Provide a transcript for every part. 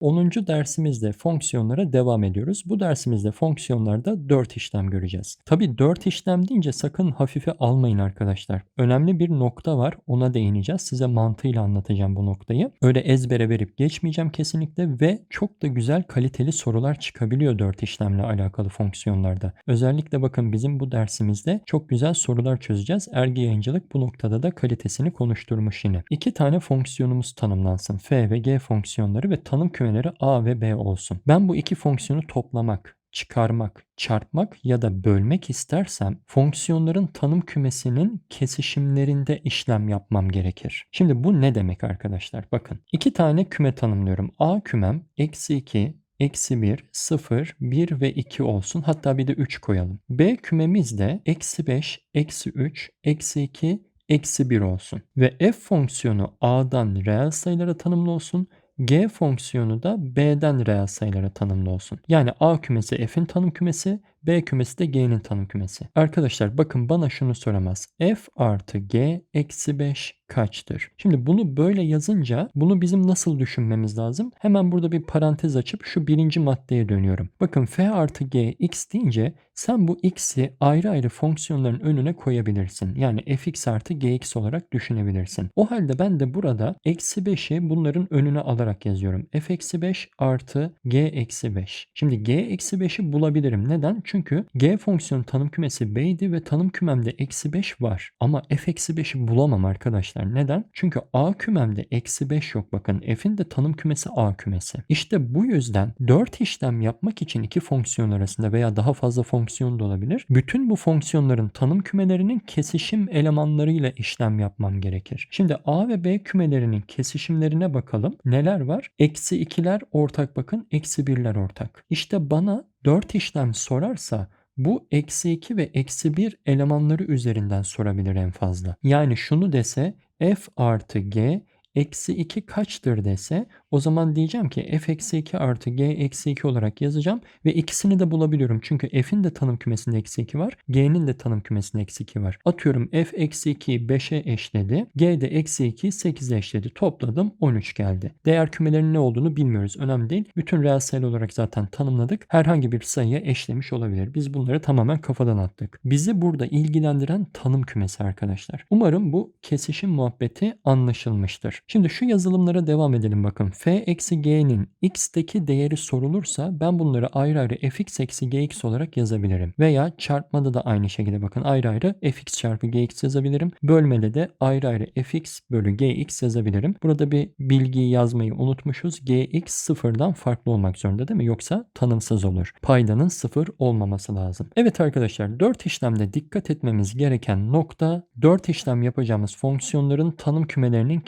10. dersimizde fonksiyonlara devam ediyoruz. Bu dersimizde fonksiyonlarda 4 işlem göreceğiz. Tabi 4 işlem deyince sakın hafife almayın arkadaşlar. Önemli bir nokta var ona değineceğiz. Size mantığıyla anlatacağım bu noktayı. Öyle ezbere verip geçmeyeceğim kesinlikle ve çok da güzel kaliteli sorular çıkabiliyor 4 işlemle alakalı fonksiyonlarda. Özellikle bakın bizim bu dersimizde çok güzel sorular çözeceğiz. Ergi yayıncılık bu noktada da kalitesini konuşturmuş yine. İki tane fonksiyonumuz tanımlansın. F ve G fonksiyonları ve tanım kümeleri A ve B olsun. Ben bu iki fonksiyonu toplamak, çıkarmak, çarpmak ya da bölmek istersem fonksiyonların tanım kümesinin kesişimlerinde işlem yapmam gerekir. Şimdi bu ne demek arkadaşlar? Bakın iki tane küme tanımlıyorum. A kümem eksi 2, eksi 1, 0, 1 ve 2 olsun. Hatta bir de 3 koyalım. B kümemiz de eksi 5, eksi 3, eksi 2, eksi 1 olsun. Ve f fonksiyonu a'dan reel sayılara tanımlı olsun. G fonksiyonu da B'den reel sayılara tanımlı olsun. Yani A kümesi F'in tanım kümesi, B kümesi de G'nin tanım kümesi. Arkadaşlar bakın bana şunu soramaz. F artı G eksi 5 kaçtır? Şimdi bunu böyle yazınca bunu bizim nasıl düşünmemiz lazım? Hemen burada bir parantez açıp şu birinci maddeye dönüyorum. Bakın F artı G x deyince sen bu x'i ayrı ayrı fonksiyonların önüne koyabilirsin. Yani fx artı gx olarak düşünebilirsin. O halde ben de burada eksi 5'i bunların önüne alarak yazıyorum. f eksi 5 artı g eksi 5. Şimdi g eksi 5'i bulabilirim. Neden? Çünkü g fonksiyon tanım kümesi b'ydi ve tanım kümemde eksi 5 var. Ama f eksi 5'i bulamam arkadaşlar. Neden? Çünkü a kümemde eksi 5 yok. Bakın f'in de tanım kümesi a kümesi. İşte bu yüzden 4 işlem yapmak için iki fonksiyon arasında veya daha fazla fonksiyon da olabilir. Bütün bu fonksiyonların tanım kümelerinin kesişim elemanlarıyla işlem yapmam gerekir. Şimdi a ve b kümelerinin kesişimlerine bakalım. Neler var? Eksi 2'ler ortak bakın. Eksi 1'ler ortak. İşte bana 4 işlem sorarsa bu eksi 2 ve eksi 1 elemanları üzerinden sorabilir en fazla. Yani şunu dese f artı g eksi 2 kaçtır dese o zaman diyeceğim ki f eksi 2 artı g eksi 2 olarak yazacağım ve ikisini de bulabiliyorum. Çünkü f'in de tanım kümesinde eksi 2 var. G'nin de tanım kümesinde eksi 2 var. Atıyorum f eksi 2'yi 5'e eşledi. G de eksi 2'yi 8'e eşledi. Topladım 13 geldi. Değer kümelerinin ne olduğunu bilmiyoruz. Önemli değil. Bütün reel sayı olarak zaten tanımladık. Herhangi bir sayıya eşlemiş olabilir. Biz bunları tamamen kafadan attık. Bizi burada ilgilendiren tanım kümesi arkadaşlar. Umarım bu kesişim muhabbeti anlaşılmıştır. Şimdi şu yazılımlara devam edelim bakın f eksi g'nin x'teki değeri sorulursa ben bunları ayrı ayrı fx eksi gx olarak yazabilirim. Veya çarpmada da aynı şekilde bakın ayrı ayrı fx çarpı gx yazabilirim. Bölmede de ayrı ayrı fx bölü gx yazabilirim. Burada bir bilgiyi yazmayı unutmuşuz. gx sıfırdan farklı olmak zorunda değil mi? Yoksa tanımsız olur. Paydanın sıfır olmaması lazım. Evet arkadaşlar 4 işlemde dikkat etmemiz gereken nokta 4 işlem yapacağımız fonksiyonların tanım kümelerinin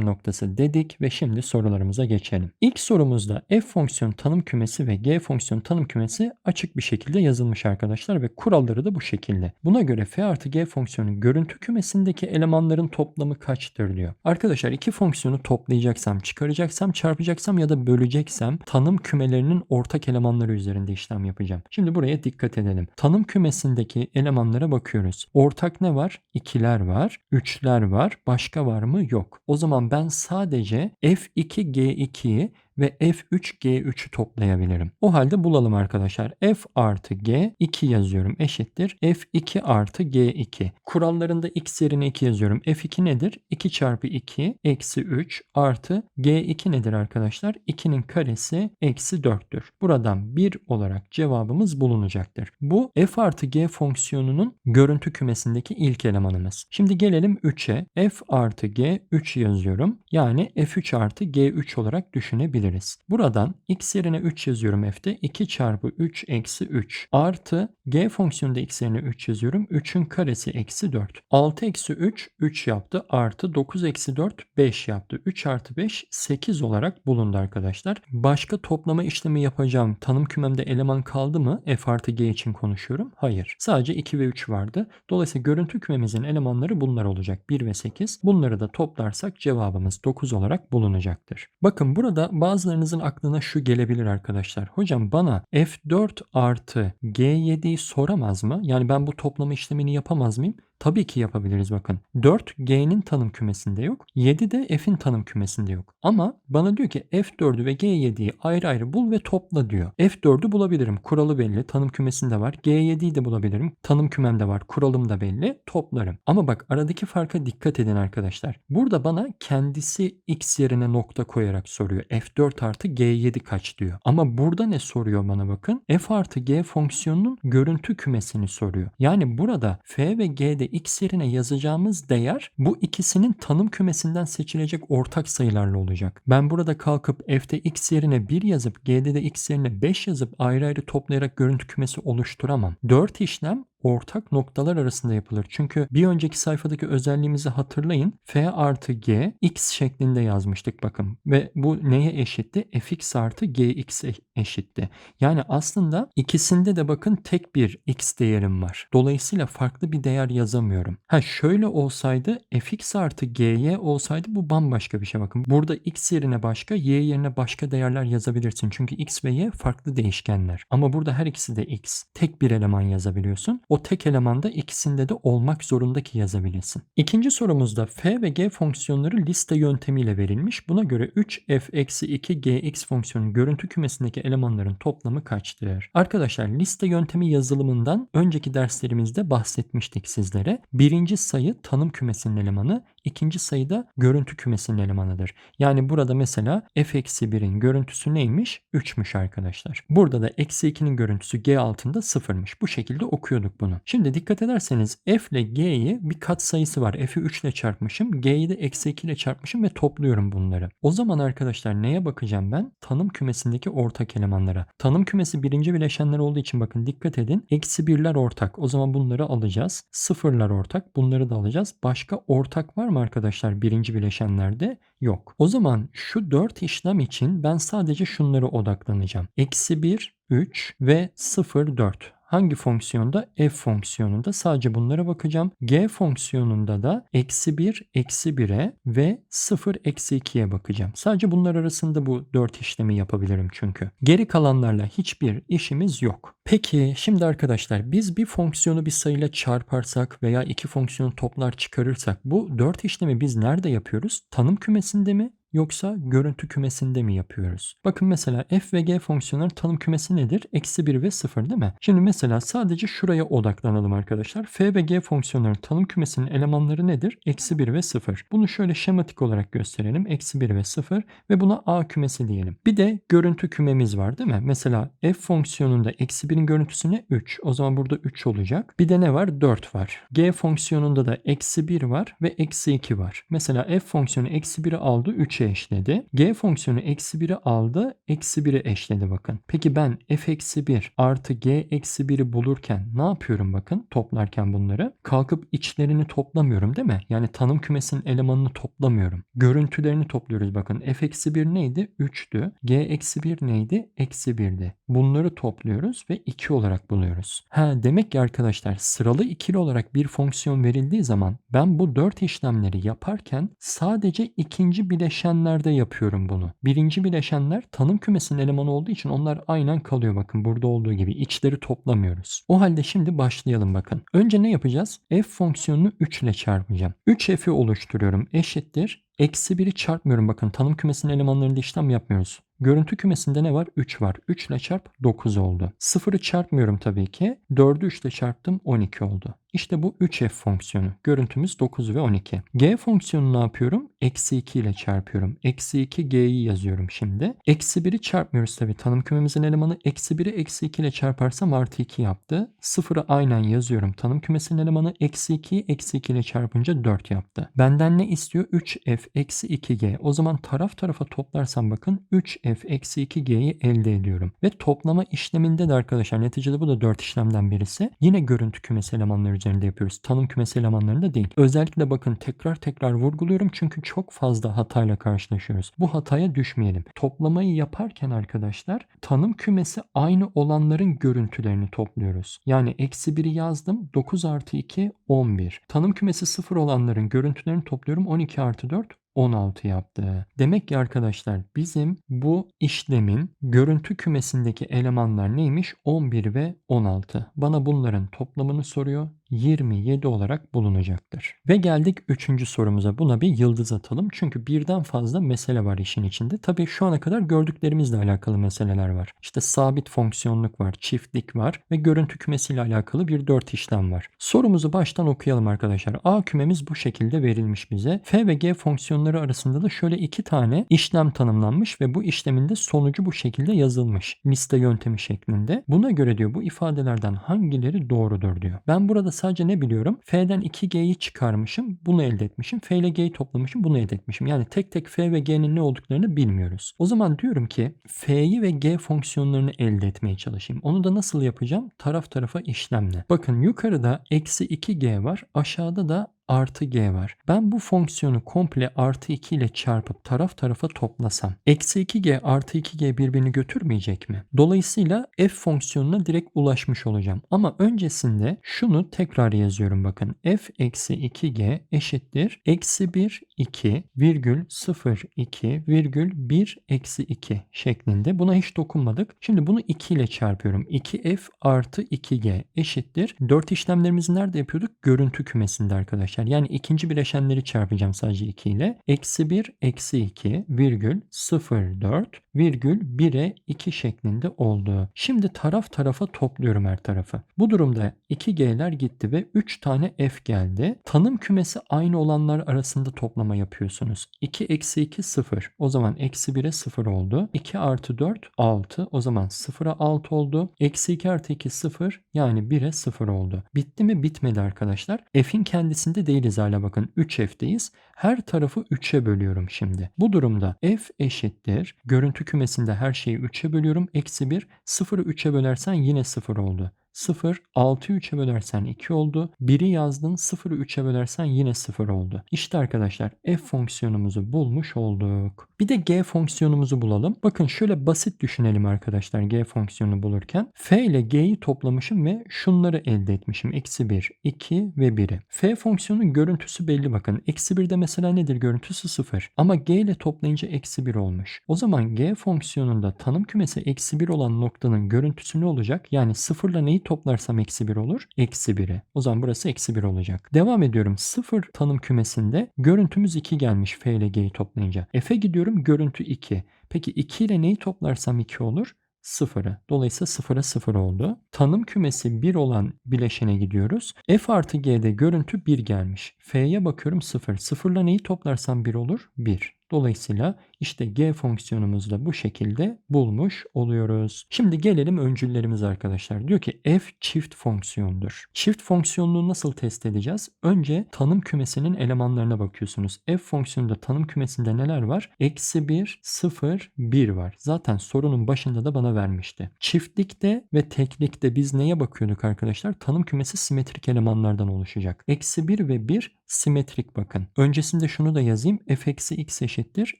kesişim noktası dedik ve şimdi sorularımıza geçelim. İlk sorumuzda f fonksiyon tanım kümesi ve g fonksiyon tanım kümesi açık bir şekilde yazılmış arkadaşlar ve kuralları da bu şekilde. Buna göre f artı g fonksiyonun görüntü kümesindeki elemanların toplamı kaçtır diyor. Arkadaşlar iki fonksiyonu toplayacaksam, çıkaracaksam, çarpacaksam ya da böleceksem tanım kümelerinin ortak elemanları üzerinde işlem yapacağım. Şimdi buraya dikkat edelim. Tanım kümesindeki elemanlara bakıyoruz. Ortak ne var? İkiler var, üçler var. Başka var mı? Yok. O zaman ben sadece f2 g G2'yi ve F3G3'ü toplayabilirim. O halde bulalım arkadaşlar. F artı G 2 yazıyorum eşittir. F2 artı G2. Kurallarında x yerine 2 yazıyorum. F2 nedir? 2 çarpı 2 eksi 3 artı G2 nedir arkadaşlar? 2'nin karesi eksi 4'tür. Buradan 1 olarak cevabımız bulunacaktır. Bu F artı G fonksiyonunun görüntü kümesindeki ilk elemanımız. Şimdi gelelim 3'e. F artı G 3 yazıyorum. Yani F3 artı G3 olarak düşünebiliriz yazabiliriz. Buradan x yerine 3 yazıyorum f'te. 2 çarpı 3 eksi 3 artı g fonksiyonunda x yerine 3 yazıyorum. 3'ün karesi eksi 4. 6 eksi 3 3 yaptı. Artı 9 eksi 4 5 yaptı. 3 artı 5 8 olarak bulundu arkadaşlar. Başka toplama işlemi yapacağım. Tanım kümemde eleman kaldı mı? f artı g için konuşuyorum. Hayır. Sadece 2 ve 3 vardı. Dolayısıyla görüntü kümemizin elemanları bunlar olacak. 1 ve 8. Bunları da toplarsak cevabımız 9 olarak bulunacaktır. Bakın burada bazı Bazılarınızın aklına şu gelebilir arkadaşlar. Hocam bana F4 artı G7'yi soramaz mı? Yani ben bu toplama işlemini yapamaz mıyım? Tabii ki yapabiliriz bakın. 4 G'nin tanım kümesinde yok. 7 de F'in tanım kümesinde yok. Ama bana diyor ki F4'ü ve G7'yi ayrı ayrı bul ve topla diyor. F4'ü bulabilirim. Kuralı belli. Tanım kümesinde var. G7'yi de bulabilirim. Tanım kümemde var. Kuralım da belli. Toplarım. Ama bak aradaki farka dikkat edin arkadaşlar. Burada bana kendisi X yerine nokta koyarak soruyor. F4 artı G7 kaç diyor. Ama burada ne soruyor bana bakın. F artı G fonksiyonunun görüntü kümesini soruyor. Yani burada F ve G'de X yerine yazacağımız değer bu ikisinin tanım kümesinden seçilecek ortak sayılarla olacak. Ben burada kalkıp F'de X yerine 1 yazıp G'de de X yerine 5 yazıp ayrı ayrı toplayarak görüntü kümesi oluşturamam. 4 işlem ortak noktalar arasında yapılır. Çünkü bir önceki sayfadaki özelliğimizi hatırlayın. F artı G X şeklinde yazmıştık bakın. Ve bu neye eşitti? Fx artı Gx e- eşitti. Yani aslında ikisinde de bakın tek bir X değerim var. Dolayısıyla farklı bir değer yazamıyorum. Ha şöyle olsaydı Fx artı Gy olsaydı bu bambaşka bir şey bakın. Burada X yerine başka, Y yerine başka değerler yazabilirsin. Çünkü X ve Y farklı değişkenler. Ama burada her ikisi de X. Tek bir eleman yazabiliyorsun o tek elemanda ikisinde de olmak zorunda ki yazabilirsin. İkinci sorumuzda f ve g fonksiyonları liste yöntemiyle verilmiş. Buna göre 3f-2gx fonksiyonun görüntü kümesindeki elemanların toplamı kaçtır? Arkadaşlar liste yöntemi yazılımından önceki derslerimizde bahsetmiştik sizlere. Birinci sayı tanım kümesinin elemanı, ikinci sayı da görüntü kümesinin elemanıdır. Yani burada mesela f-1'in görüntüsü neymiş? 3'müş arkadaşlar. Burada da eksi 2'nin görüntüsü g altında 0'mış. Bu şekilde okuyorduk bunu. Şimdi dikkat ederseniz f ile g'yi bir kat sayısı var. f'i 3 ile çarpmışım. g'yi de eksi 2 ile çarpmışım ve topluyorum bunları. O zaman arkadaşlar neye bakacağım ben? Tanım kümesindeki ortak elemanlara. Tanım kümesi birinci bileşenler olduğu için bakın dikkat edin. Eksi birler ortak. O zaman bunları alacağız. Sıfırlar ortak. Bunları da alacağız. Başka ortak var mı arkadaşlar birinci bileşenlerde? Yok. O zaman şu 4 işlem için ben sadece şunları odaklanacağım. Eksi 1, 3 ve 0, 4. Hangi fonksiyonda? f fonksiyonunda sadece bunlara bakacağım. g fonksiyonunda da eksi 1, eksi 1'e ve 0, eksi 2'ye bakacağım. Sadece bunlar arasında bu 4 işlemi yapabilirim çünkü. Geri kalanlarla hiçbir işimiz yok. Peki şimdi arkadaşlar biz bir fonksiyonu bir sayıyla çarparsak veya iki fonksiyonu toplar çıkarırsak bu 4 işlemi biz nerede yapıyoruz? Tanım kümesinde mi yoksa görüntü kümesinde mi yapıyoruz? Bakın mesela f ve g fonksiyonların tanım kümesi nedir? Eksi 1 ve 0 değil mi? Şimdi mesela sadece şuraya odaklanalım arkadaşlar. f ve g fonksiyonların tanım kümesinin elemanları nedir? Eksi 1 ve 0. Bunu şöyle şematik olarak gösterelim. Eksi 1 ve 0 ve buna a kümesi diyelim. Bir de görüntü kümemiz var değil mi? Mesela f fonksiyonunda eksi 1'in görüntüsü ne? 3. O zaman burada 3 olacak. Bir de ne var? 4 var. g fonksiyonunda da eksi 1 var ve eksi 2 var. Mesela f fonksiyonu eksi 1'i aldı 3 3'e eşledi. G fonksiyonu eksi 1'i aldı. Eksi 1'e eşledi bakın. Peki ben f eksi 1 artı g eksi 1'i bulurken ne yapıyorum bakın toplarken bunları? Kalkıp içlerini toplamıyorum değil mi? Yani tanım kümesinin elemanını toplamıyorum. Görüntülerini topluyoruz bakın. f eksi 1 neydi? 3'tü. g eksi 1 neydi? Eksi 1'di. Bunları topluyoruz ve 2 olarak buluyoruz. Ha demek ki arkadaşlar sıralı ikili olarak bir fonksiyon verildiği zaman ben bu 4 işlemleri yaparken sadece ikinci bileşen bileşenlerde yapıyorum bunu. Birinci bileşenler tanım kümesinin elemanı olduğu için onlar aynen kalıyor bakın burada olduğu gibi. içleri toplamıyoruz. O halde şimdi başlayalım bakın. Önce ne yapacağız? f fonksiyonunu 3 ile çarpacağım. 3f'i oluşturuyorum eşittir. Eksi 1'i çarpmıyorum bakın tanım kümesinin elemanlarında işlem yapmıyoruz. Görüntü kümesinde ne var? 3 var. 3 ile çarp 9 oldu. 0'ı çarpmıyorum tabii ki. 4'ü 3 ile çarptım 12 oldu. İşte bu 3f fonksiyonu. Görüntümüz 9 ve 12. g fonksiyonu ne yapıyorum? Eksi 2 ile çarpıyorum. Eksi 2 g'yi yazıyorum şimdi. Eksi 1'i çarpmıyoruz tabii. Tanım kümemizin elemanı eksi 1'i eksi 2 ile çarparsam artı 2 yaptı. 0'ı aynen yazıyorum. Tanım kümesinin elemanı eksi 2'yi eksi 2 ile çarpınca 4 yaptı. Benden ne istiyor? 3f eksi 2g. O zaman taraf tarafa toplarsam bakın 3f eksi 2g'yi elde ediyorum. Ve toplama işleminde de arkadaşlar neticede bu da 4 işlemden birisi. Yine görüntü kümesi elemanları üzerinde yapıyoruz. Tanım kümesi elemanlarında değil. Özellikle bakın tekrar tekrar vurguluyorum çünkü çok fazla hatayla karşılaşıyoruz. Bu hataya düşmeyelim. Toplamayı yaparken arkadaşlar tanım kümesi aynı olanların görüntülerini topluyoruz. Yani eksi 1'i yazdım. 9 artı 2 11. Tanım kümesi 0 olanların görüntülerini topluyorum. 12 artı 4 16 yaptı. Demek ki arkadaşlar bizim bu işlemin görüntü kümesindeki elemanlar neymiş? 11 ve 16. Bana bunların toplamını soruyor. 27 olarak bulunacaktır. Ve geldik 3. sorumuza. Buna bir yıldız atalım. Çünkü birden fazla mesele var işin içinde. Tabii şu ana kadar gördüklerimizle alakalı meseleler var. İşte sabit fonksiyonluk var, çiftlik var ve görüntü kümesiyle alakalı bir 4 işlem var. Sorumuzu baştan okuyalım arkadaşlar. A kümemiz bu şekilde verilmiş bize. F ve G fonksiyonları arasında da şöyle iki tane işlem tanımlanmış ve bu işlemin de sonucu bu şekilde yazılmış. Liste yöntemi şeklinde. Buna göre diyor bu ifadelerden hangileri doğrudur diyor. Ben burada sadece ne biliyorum? F'den 2G'yi çıkarmışım. Bunu elde etmişim. F ile G'yi toplamışım. Bunu elde etmişim. Yani tek tek F ve G'nin ne olduklarını bilmiyoruz. O zaman diyorum ki F'yi ve G fonksiyonlarını elde etmeye çalışayım. Onu da nasıl yapacağım? Taraf tarafa işlemle. Bakın yukarıda eksi 2G var. Aşağıda da artı g var. Ben bu fonksiyonu komple artı 2 ile çarpıp taraf tarafa toplasam eksi 2g artı 2g birbirini götürmeyecek mi? Dolayısıyla f fonksiyonuna direkt ulaşmış olacağım. Ama öncesinde şunu tekrar yazıyorum bakın. f eksi 2g eşittir. Eksi 1 2 virgül 0 2 virgül 1 eksi 2 şeklinde. Buna hiç dokunmadık. Şimdi bunu 2 ile çarpıyorum. 2f artı 2g eşittir. 4 işlemlerimizi nerede yapıyorduk? Görüntü kümesinde arkadaşlar bileşen yani ikinci bileşenleri çarpacağım sadece 2 ile. Eksi 1 eksi 2 virgül 0 4 virgül 1'e 2 şeklinde oldu. Şimdi taraf tarafa topluyorum her tarafı. Bu durumda 2G'ler gitti ve 3 tane F geldi. Tanım kümesi aynı olanlar arasında toplama yapıyorsunuz. 2 eksi 2 0. O zaman eksi 1'e 0 oldu. 2 artı 4 6. O zaman 0'a 6 oldu. Eksi 2 artı 2 0 yani 1'e 0 oldu. Bitti mi? Bitmedi arkadaşlar. F'in kendisinde değiliz hala bakın 3F'deyiz. Her tarafı 3'e bölüyorum şimdi. Bu durumda F eşittir. Görüntü kümesinde her şeyi 3'e bölüyorum. Eksi 1. 0'ı 3'e bölersen yine 0 oldu. 0, 6'yı 3'e bölersen 2 oldu. 1'i yazdın 0'ı 3'e bölersen yine 0 oldu. İşte arkadaşlar f fonksiyonumuzu bulmuş olduk. Bir de g fonksiyonumuzu bulalım. Bakın şöyle basit düşünelim arkadaşlar g fonksiyonu bulurken. f ile g'yi toplamışım ve şunları elde etmişim. Eksi 1, 2 ve 1'i. f fonksiyonun görüntüsü belli bakın. Eksi 1'de mesela nedir görüntüsü 0. Ama g ile toplayınca eksi 1 olmuş. O zaman g fonksiyonunda tanım kümesi eksi 1 olan noktanın görüntüsü ne olacak? Yani 0 ile neyi toplarsam eksi 1 olur? Eksi 1'e. O zaman burası eksi 1 olacak. Devam ediyorum. 0 tanım kümesinde görüntümüz 2 gelmiş f ile g'yi toplayınca. f'e gidiyorum görüntü 2. Peki 2 ile neyi toplarsam 2 olur? 0'ı. Dolayısıyla 0'a 0 oldu. Tanım kümesi 1 olan bileşene gidiyoruz. F artı G'de görüntü 1 gelmiş. F'ye bakıyorum 0. 0 ile neyi toplarsam 1 olur? 1. Dolayısıyla işte g fonksiyonumuzu da bu şekilde bulmuş oluyoruz. Şimdi gelelim öncüllerimiz arkadaşlar. Diyor ki f çift fonksiyondur. Çift fonksiyonluğu nasıl test edeceğiz? Önce tanım kümesinin elemanlarına bakıyorsunuz. f fonksiyonunda tanım kümesinde neler var? Eksi 1, 0, 1 var. Zaten sorunun başında da bana vermişti. Çiftlikte ve teklikte biz neye bakıyorduk arkadaşlar? Tanım kümesi simetrik elemanlardan oluşacak. Eksi 1 ve 1 simetrik bakın. Öncesinde şunu da yazayım. f eksi x eşittir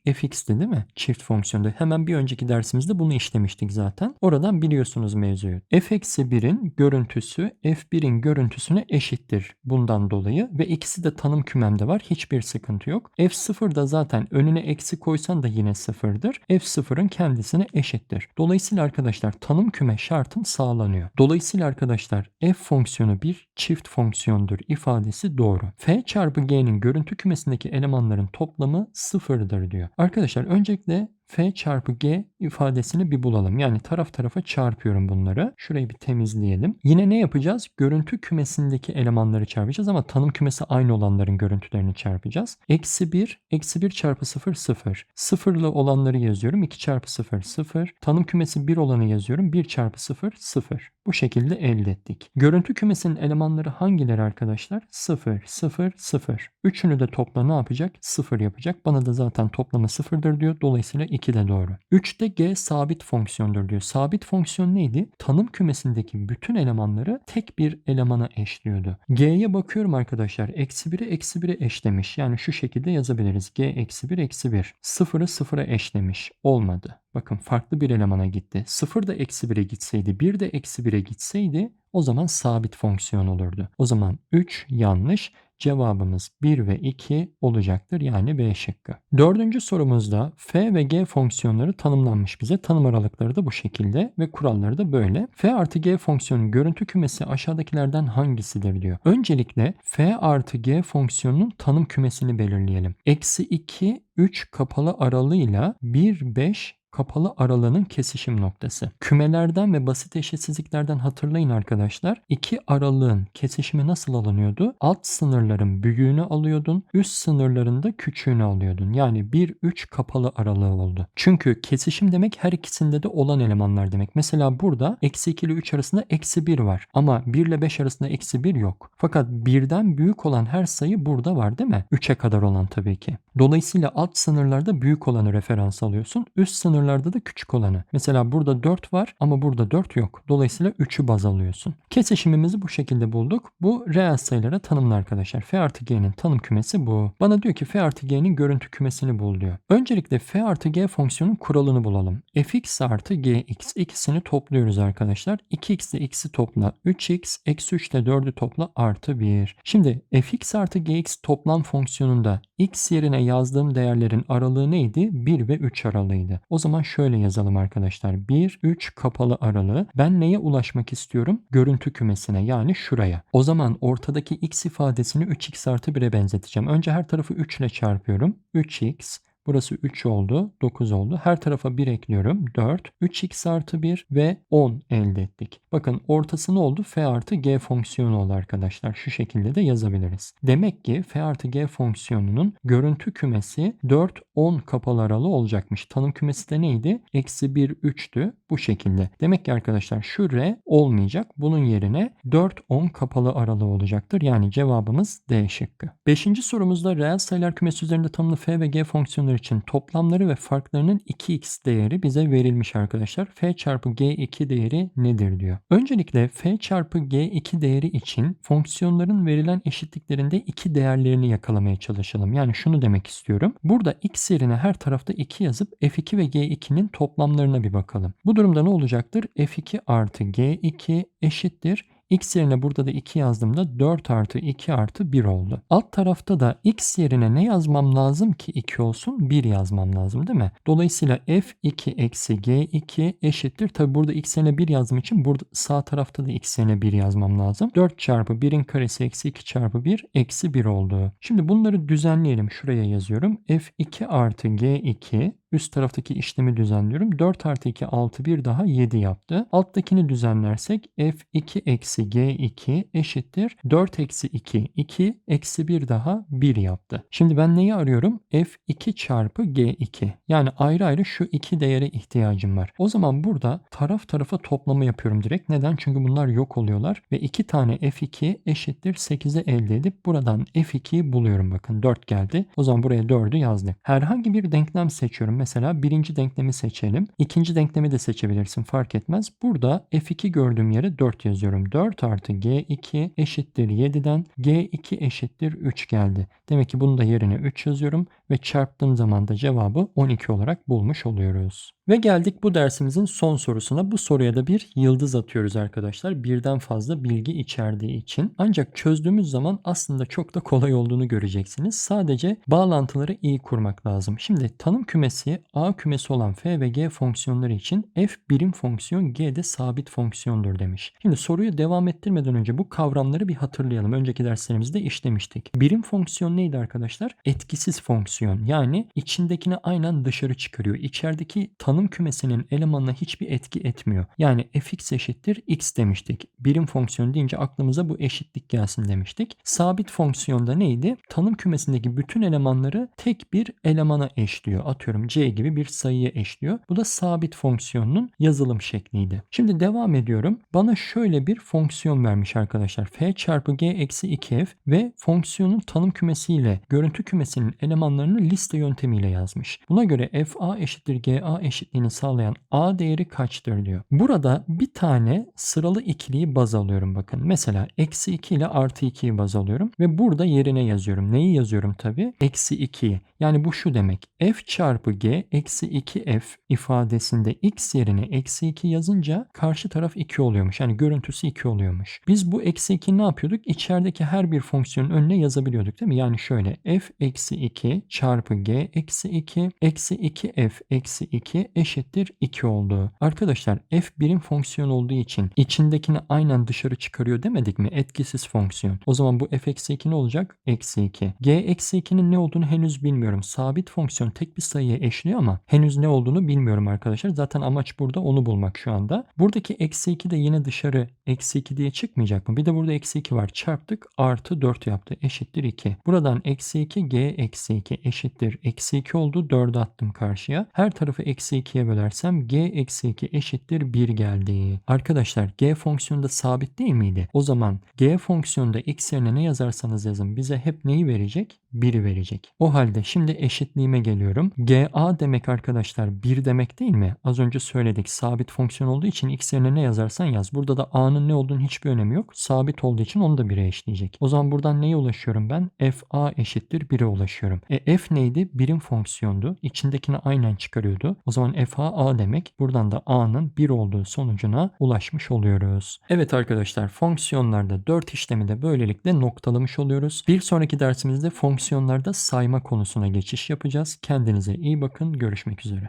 fx'ti değil mi? Çift fonksiyonda. Hemen bir önceki dersimizde bunu işlemiştik zaten. Oradan biliyorsunuz mevzuyu. f eksi 1'in görüntüsü f1'in görüntüsüne eşittir. Bundan dolayı ve ikisi de tanım kümemde var. Hiçbir sıkıntı yok. f0 da zaten önüne eksi koysan da yine sıfırdır. f0'ın kendisine eşittir. Dolayısıyla arkadaşlar tanım küme şartım sağlanıyor. Dolayısıyla arkadaşlar f fonksiyonu bir çift fonksiyondur ifadesi doğru. f çarpı g'nin görüntü kümesindeki elemanların toplamı sıfırdır diyor. Arkadaşlar öncelikle f çarpı g ifadesini bir bulalım. Yani taraf tarafa çarpıyorum bunları. Şurayı bir temizleyelim. Yine ne yapacağız? Görüntü kümesindeki elemanları çarpacağız ama tanım kümesi aynı olanların görüntülerini çarpacağız. Eksi 1, eksi 1 çarpı 0, 0. Sıfırlı olanları yazıyorum. 2 çarpı 0, 0. Tanım kümesi 1 olanı yazıyorum. 1 çarpı 0, 0. Bu şekilde elde ettik. Görüntü kümesinin elemanları hangileri arkadaşlar? 0, 0, 0. Üçünü de topla ne yapacak? 0 yapacak. Bana da zaten toplamı 0'dır diyor. Dolayısıyla 2 de doğru. 3'te g sabit fonksiyondur diyor. Sabit fonksiyon neydi? Tanım kümesindeki bütün elemanları tek bir elemana eşliyordu. G'ye bakıyorum arkadaşlar. Eksi 1'e eksi 1'e eşlemiş. Yani şu şekilde yazabiliriz. G eksi 1 eksi 1. 0'ı 0'a eşlemiş. Olmadı. Bakın farklı bir elemana gitti. 0 da eksi 1'e gitseydi, 1 de eksi 1'e gitseydi o zaman sabit fonksiyon olurdu. O zaman 3 yanlış. Cevabımız 1 ve 2 olacaktır. Yani B şıkkı. Dördüncü sorumuzda f ve g fonksiyonları tanımlanmış bize. Tanım aralıkları da bu şekilde ve kuralları da böyle. f artı g fonksiyonun görüntü kümesi aşağıdakilerden hangisidir diyor. Öncelikle f artı g fonksiyonunun tanım kümesini belirleyelim. Eksi 2, 3 kapalı aralığıyla 1, 5 kapalı aralığının kesişim noktası. Kümelerden ve basit eşitsizliklerden hatırlayın arkadaşlar. İki aralığın kesişimi nasıl alınıyordu? Alt sınırların büyüğünü alıyordun, üst sınırların da küçüğünü alıyordun. Yani 1-3 kapalı aralığı oldu. Çünkü kesişim demek her ikisinde de olan elemanlar demek. Mesela burada eksi 2 ile 3 arasında eksi 1 var. Ama 1 ile 5 arasında eksi 1 yok. Fakat birden büyük olan her sayı burada var değil mi? 3'e kadar olan tabii ki. Dolayısıyla alt sınırlarda büyük olanı referans alıyorsun. Üst sınırlarda da küçük olanı. Mesela burada 4 var ama burada 4 yok. Dolayısıyla 3'ü baz alıyorsun. Kesişimimizi bu şekilde bulduk. Bu reel sayılara tanımlı arkadaşlar. F artı G'nin tanım kümesi bu. Bana diyor ki F artı G'nin görüntü kümesini bul diyor. Öncelikle F artı G fonksiyonun kuralını bulalım. Fx artı Gx ikisini topluyoruz arkadaşlar. 2x ile x'i topla. 3x eksi 3 ile 4'ü topla artı 1. Şimdi Fx artı Gx toplam fonksiyonunda x yerine yazdığım değerlerin aralığı neydi? 1 ve 3 aralığıydı. O zaman şöyle yazalım arkadaşlar. 1, 3 kapalı aralığı. Ben neye ulaşmak istiyorum? Görüntü kümesine yani şuraya. O zaman ortadaki x ifadesini 3x artı 1'e benzeteceğim. Önce her tarafı 3 ile çarpıyorum. 3x Burası 3 oldu. 9 oldu. Her tarafa 1 ekliyorum. 4. 3x artı 1 ve 10 elde ettik. Bakın ortası ne oldu? f artı g fonksiyonu oldu arkadaşlar. Şu şekilde de yazabiliriz. Demek ki f artı g fonksiyonunun görüntü kümesi 4, 10 kapalı aralığı olacakmış. Tanım kümesi de neydi? Eksi 1, 3'tü. Bu şekilde. Demek ki arkadaşlar şu r olmayacak. Bunun yerine 4, 10 kapalı aralığı olacaktır. Yani cevabımız D şıkkı. Beşinci sorumuzda reel sayılar kümesi üzerinde tanımlı f ve g fonksiyonları için toplamları ve farklarının 2x değeri bize verilmiş arkadaşlar. f çarpı g2 değeri nedir diyor. Öncelikle f çarpı g2 değeri için fonksiyonların verilen eşitliklerinde iki değerlerini yakalamaya çalışalım. Yani şunu demek istiyorum. Burada x yerine her tarafta 2 yazıp f2 ve g2'nin toplamlarına bir bakalım. Bu durumda ne olacaktır? f2 artı g2 eşittir X yerine burada da 2 yazdığımda 4 artı 2 artı 1 oldu. Alt tarafta da X yerine ne yazmam lazım ki 2 olsun? 1 yazmam lazım değil mi? Dolayısıyla F2 eksi G2 eşittir. Tabi burada X yerine 1 yazdığım için burada sağ tarafta da X yerine 1 yazmam lazım. 4 çarpı 1'in karesi eksi 2 çarpı 1 eksi 1 oldu. Şimdi bunları düzenleyelim. Şuraya yazıyorum. F2 artı G2 Üst taraftaki işlemi düzenliyorum. 4 artı 2 6 bir daha 7 yaptı. Alttakini düzenlersek f2 eksi g2 eşittir. 4 eksi 2 2 eksi 1 daha 1 yaptı. Şimdi ben neyi arıyorum? f2 çarpı g2. Yani ayrı ayrı şu iki değere ihtiyacım var. O zaman burada taraf tarafa toplama yapıyorum direkt. Neden? Çünkü bunlar yok oluyorlar. Ve 2 tane f2 eşittir 8'i elde edip buradan f2'yi buluyorum. Bakın 4 geldi. O zaman buraya 4'ü yazdık. Herhangi bir denklem seçiyorum mesela birinci denklemi seçelim. İkinci denklemi de seçebilirsin fark etmez. Burada f2 gördüğüm yere 4 yazıyorum. 4 artı g2 eşittir 7'den g2 eşittir 3 geldi. Demek ki bunu da yerine 3 yazıyorum ve çarptığım zaman da cevabı 12 olarak bulmuş oluyoruz. Ve geldik bu dersimizin son sorusuna. Bu soruya da bir yıldız atıyoruz arkadaşlar. Birden fazla bilgi içerdiği için. Ancak çözdüğümüz zaman aslında çok da kolay olduğunu göreceksiniz. Sadece bağlantıları iyi kurmak lazım. Şimdi tanım kümesi A kümesi olan f ve g fonksiyonları için f birim fonksiyon g de sabit fonksiyondur demiş. Şimdi soruyu devam ettirmeden önce bu kavramları bir hatırlayalım. Önceki derslerimizde işlemiştik. Birim fonksiyon neydi arkadaşlar? Etkisiz fonksiyon. Yani içindekini aynen dışarı çıkarıyor. İçerideki tanım kümesinin elemanına hiçbir etki etmiyor. Yani fx eşittir x demiştik. Birim fonksiyon deyince aklımıza bu eşitlik gelsin demiştik. Sabit fonksiyonda neydi? Tanım kümesindeki bütün elemanları tek bir elemana eşliyor. Atıyorum c gibi bir sayıya eşliyor. Bu da sabit fonksiyonun yazılım şekliydi. Şimdi devam ediyorum. Bana şöyle bir fonksiyon vermiş arkadaşlar. f çarpı g eksi 2f ve fonksiyonun tanım kümesiyle görüntü kümesinin elemanlarını liste yöntemiyle yazmış. Buna göre fa eşittir ga eşitliğini sağlayan a değeri kaçtır diyor. Burada bir tane sıralı ikiliyi baz alıyorum bakın. Mesela eksi 2 ile artı 2'yi baz alıyorum ve burada yerine yazıyorum. Neyi yazıyorum tabi? Eksi 2'yi. Yani bu şu demek. f çarpı g g eksi 2f ifadesinde x yerine eksi 2 yazınca karşı taraf 2 oluyormuş. Yani görüntüsü 2 oluyormuş. Biz bu eksi 2 ne yapıyorduk? İçerideki her bir fonksiyonun önüne yazabiliyorduk değil mi? Yani şöyle f eksi 2 çarpı g eksi 2 eksi 2f eksi 2 eşittir 2 oldu. Arkadaşlar f birim fonksiyon olduğu için içindekini aynen dışarı çıkarıyor demedik mi? Etkisiz fonksiyon. O zaman bu f eksi 2 ne olacak? Eksi 2. g eksi 2'nin ne olduğunu henüz bilmiyorum. Sabit fonksiyon tek bir sayıya eşliyor ama henüz ne olduğunu bilmiyorum arkadaşlar. Zaten amaç burada onu bulmak şu anda. Buradaki eksi 2 de yine dışarı eksi 2 diye çıkmayacak mı? Bir de burada eksi 2 var. Çarptık artı 4 yaptı. Eşittir 2. Buradan eksi 2 g eksi 2 eşittir. Eksi 2 oldu. 4'ü attım karşıya. Her tarafı eksi 2'ye bölersem g eksi 2 eşittir 1 geldi. Arkadaşlar g fonksiyonu da sabit değil miydi? O zaman g fonksiyonunda x yerine ne yazarsanız yazın bize hep neyi verecek? 1'i verecek. O halde şimdi eşitliğime geliyorum. GA demek arkadaşlar 1 demek değil mi? Az önce söyledik sabit fonksiyon olduğu için x yerine ne yazarsan yaz. Burada da a'nın ne olduğunu hiçbir önemi yok. Sabit olduğu için onu da 1'e eşleyecek. O zaman buradan neye ulaşıyorum ben? fa eşittir 1'e ulaşıyorum. E f neydi? Birim fonksiyondu. İçindekini aynen çıkarıyordu. O zaman fa a demek. Buradan da a'nın 1 olduğu sonucuna ulaşmış oluyoruz. Evet arkadaşlar fonksiyonlarda 4 işlemi de böylelikle noktalamış oluyoruz. Bir sonraki dersimizde fonksiyonlarda sayma konusuna geçiş yapacağız. Kendinize iyi bakın. Görüşmek üzere.